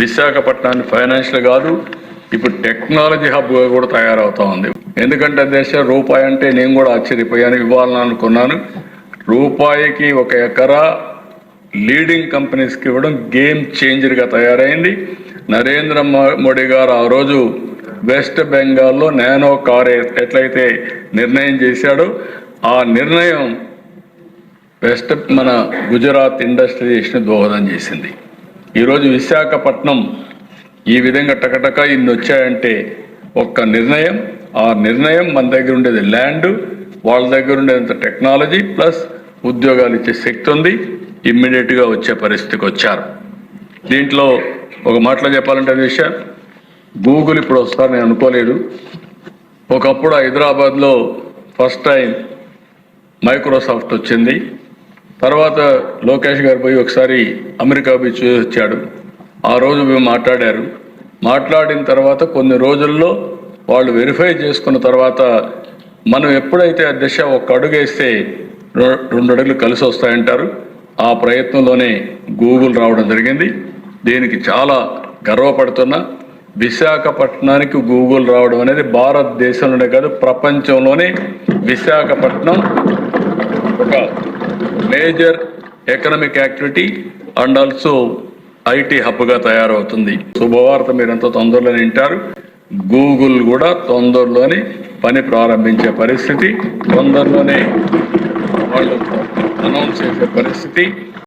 విశాఖపట్నాన్ని ఫైనాన్షియల్ కాదు ఇప్పుడు టెక్నాలజీ హబ్గా కూడా తయారవుతా ఉంది. ఎందుకంటే దేశ రూపాయి అంటే నేను కూడా ఆశ్చర్యపోయాను ఇవ్వాలని అనుకున్నాను రూపాయికి ఒక ఎకరా లీడింగ్ కంపెనీస్కి ఇవ్వడం గేమ్ చేంజర్గా తయారైంది. నరేంద్ర మోడీ గారు ఆ రోజు వెస్ట్ బెంగాల్లో నానో కార్ ఎట్లయితే నిర్ణయం చేశాడో ఆ నిర్ణయం వెస్ట్ మన గుజరాత్ ఇండస్ట్రీ చేసిన దోహదం చేసింది. ఈరోజు విశాఖపట్నం ఈ విధంగా టకటక ఇన్ని వచ్చాయంటే ఒక్క నిర్ణయం. ఆ నిర్ణయం మన దగ్గర ఉండేది ల్యాండ్ వాళ్ళ దగ్గర ఉండేంత టెక్నాలజీ ప్లస్ ఉద్యోగాలు ఇచ్చే శక్తి ఉంది. ఇమ్మీడియట్గా వచ్చే పరిస్థితికి వచ్చారు. దీంట్లో ఒక మాటలో చెప్పాలంటే విషయం. గూగుల్ ఇప్పుడు వస్తారు నేను అనుకోలేదు. ఒకప్పుడు హైదరాబాద్లో ఫస్ట్ టైం మైక్రోసాఫ్ట్ వచ్చింది. తర్వాత లోకేష్ గారు పోయి ఒకసారి అమెరికా పోయి చూసి వచ్చాడు. ఆ రోజు మేము మాట్లాడారు. మాట్లాడిన తర్వాత కొన్ని రోజుల్లో వాళ్ళు వెరిఫై చేసుకున్న తర్వాత మనం ఎప్పుడైతే అధ్యక్ష ఒక అడుగేస్తే రెండు అడుగులు కలిసి వస్తాయంటారు. ఆ ప్రయత్నంలోనే గూగుల్ రావడం జరిగింది. దీనికి చాలా గర్వపడుతున్నా విశాఖపట్నానికి గూగుల్ రావడం అనేది భారతదేశంలోనే కాదు ప్రపంచంలోనే విశాఖపట్నం ఒక major economic activity and also IT హబ్గా తయారవుతుంది. శుభవార్త మీరు ఎంతో తొందరలో వింటారు. గూగుల్ కూడా తొందరలోనే పని ప్రారంభించే పరిస్థితి. తొందరలోనే వాళ్ళు అనౌన్స్ చేసే పరిస్థితి.